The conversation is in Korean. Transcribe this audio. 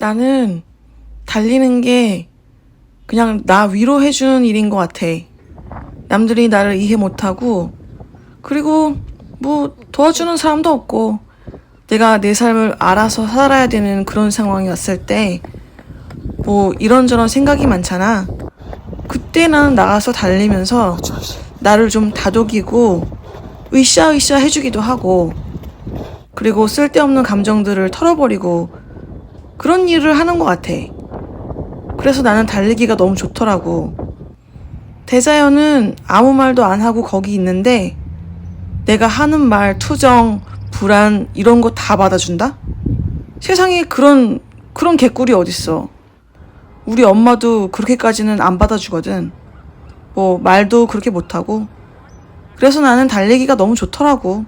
나는 달리는 게 그냥 나 위로해주는 일인 것 같아. 남들이 나를 이해 못하고, 그리고 뭐 도와주는 사람도 없고, 내가 내 삶을 알아서 살아야 되는 그런 상황이 왔을 때, 뭐 이런저런 생각이 많잖아. 그때 나는 나가서 달리면서 나를 좀 다독이고, 으쌰으쌰 해주기도 하고, 그리고 쓸데없는 감정들을 털어버리고, 그런 일을 하는 것 같아. 그래서 나는 달리기가 너무 좋더라고. 대자연은 아무 말도 안 하고 거기 있는데 내가 하는 말, 투정, 불안 이런 거 다 받아준다? 세상에 그런 그런 개꿀이 어딨어. 우리 엄마도 그렇게까지는 안 받아주거든. 뭐 말도 그렇게 못하고. 그래서 나는 달리기가 너무 좋더라고.